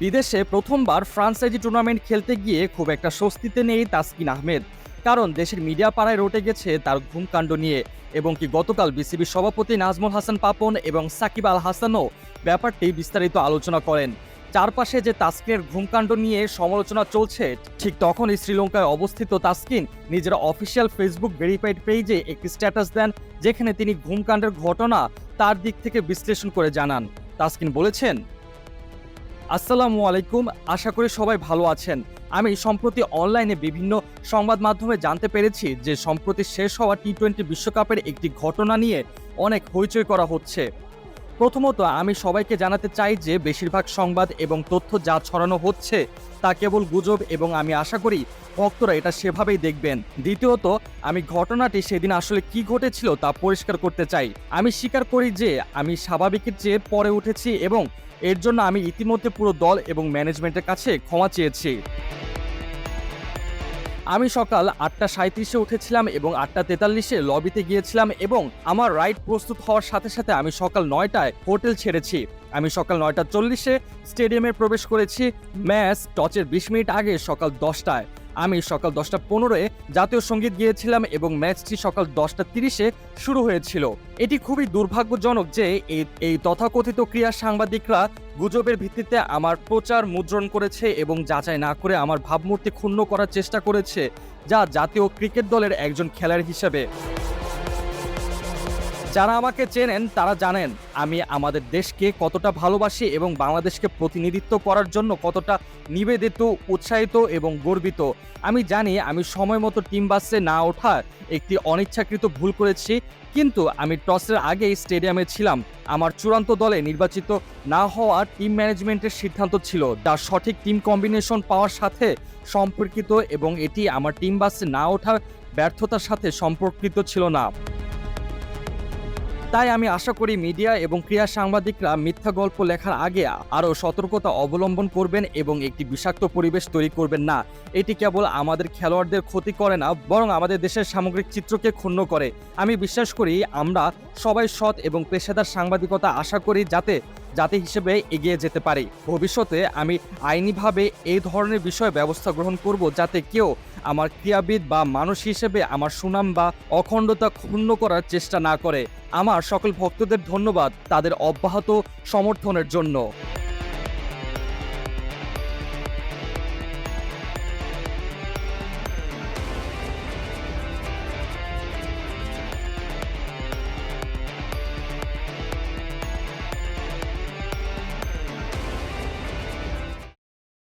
বিদেশে প্রথমবার franchise tournament খেলতে গিয়ে খুব একটা স্বস্তিতে নেই তাসকিন আহমেদ। কারণ দেশের মিডিয়া পাড়ায় রটে গেছে তার ঘুমকাণ্ড নিয়ে। এবং কি গতকাল বিসিবি সভাপতি নাজমুল হাসান পাপন এবং সাকিব আল হাসানও ব্যাপারটি বিস্তারিত আলোচনা করেন। চারপাশে যে তাস্কিনের ঘুমকাণ্ড নিয়ে সমালোচনা চলছে, ঠিক তখনই শ্রীলঙ্কায় অবস্থিত তাসকিন নিজের অফিসিয়াল ফেসবুক ভেরিফাইড পেজে একটি স্ট্যাটাস দেন, যেখানে তিনি ঘুমকাণ্ডের ঘটনা তার দিক থেকে বিশ্লেষণ করে জানান। তাস্কিন বলেছেন আসসালামু আলাইকুম। আশা করি সবাই ভালো আছেন। আমি সম্প্রতি অনলাইনে বিভিন্ন সংবাদ মাধ্যমে জানতে পেরেছি যে সম্প্রতি শেষ হওয়া টি টোয়েন্টি বিশ্বকাপের একটি ঘটনা নিয়ে অনেক হইচই করা হচ্ছে। প্রথমত, আমি সবাইকে জানাতে চাই যে বেশিরভাগ সংবাদ এবং তথ্য যা ছড়ানো হচ্ছে তা কেবল গুজব এবং আমি আশা করি ভক্তরা এটা সেভাবেই দেখবেন। দ্বিতীয়ত, আমি ঘটনাটি সেদিন আসলে কি ঘটেছিল তা পরিষ্কার করতে চাই। আমি স্বীকার করি যে আমি স্বাভাবিকের চেয়ে পরে উঠেছি এবং এর জন্য আমি ইতিমধ্যে পুরো দল এবং ম্যানেজমেন্টের কাছে ক্ষমা চেয়েছি। আমি সকাল আটটা সাঁত্রিশে উঠেছিলাম এবং আটটা তেতাল্লিশে লবিতে গিয়েছিলাম এবং আমার রাইড প্রস্তুত হওয়ার সাথে সাথে আমি সকাল নয়টায় হোটেল ছেড়েছি। আমি সকাল নয়টা চল্লিশে স্টেডিয়ামে প্রবেশ করেছি। ম্যাচ টচের বিশ মিনিট আগে সকাল দশটায়। আমি সকাল দশটা পনেরোয় জাতীয় সংগীত গিয়েছিলাম এবং ম্যাচটি সকাল দশটা তিরিশে শুরু হয়েছিল। এটি খুবই দুর্ভাগ্যজনক যে এই তথাকথিত ক্রিয়া সাংবাদিকরা গুজবের ভিত্তিতে আমার প্রচার মুদ্রণ করেছে এবং যাচাই না করে আমার ভাবমূর্তি ক্ষুণ্ণ করার চেষ্টা করেছে, যা জাতীয় ক্রিকেট দলের একজন খেলার হিসেবে। যারা আমাকে চেনেন, তারা জানেন আমি আমাদের দেশকে কতটা ভালোবাসি এবং বাংলাদেশকে প্রতিনিধিত্ব করার জন্য কতটা নিবেদিত, উৎসাহিত এবং গর্বিত। আমি জানি আমি সময় মতো টিম বাসে না ওঠার একটি অনিচ্ছাকৃত ভুল করেছি, কিন্তু আমি টসের আগেই স্টেডিয়ামে ছিলাম। আমার চূড়ান্ত দলে নির্বাচিত না হওয়া টিম ম্যানেজমেন্টের সিদ্ধান্ত ছিল। তার সঠিক টিম কম্বিনেশন পাওয়ার সাথে সম্পর্কিত এবং এটি আমার টিম বাসে না ওঠার ব্যর্থতার সাথে সম্পর্কিত ছিল না। তাই আমি আশা করি মিডিয়া এবং ক্রিয়া সাংবাদিকরা মিথ্যা গল্প লেখার আগে আরও সতর্কতা অবলম্বন করবেন এবং একটি বিষাক্ত পরিবেশ তৈরি করবেন না। এটি কেবল আমাদের খেলোয়াড়দের ক্ষতি করে না, বরং আমাদের দেশের সামগ্রিক চিত্রকে ক্ষুণ্ণ করে। আমি বিশ্বাস করি আমরা সবাই সৎ এবং পেশাদার সাংবাদিকতা আশা করি যাতে জাতি হিসেবে এগিয়ে যেতে পারি। ভবিষ্যতে আমি আইনিভাবে এই ধরনের বিষয়ে ব্যবস্থা গ্রহণ করব যাতে কেউ আমার ক্রীড়াবিদ বা মানুষ হিসেবে আমার সুনাম বা অখণ্ডতা ক্ষুণ্ণ করার চেষ্টা না করে। আমার সকল ভক্তদের ধন্যবাদ তাদের অব্যাহত সমর্থনের জন্য।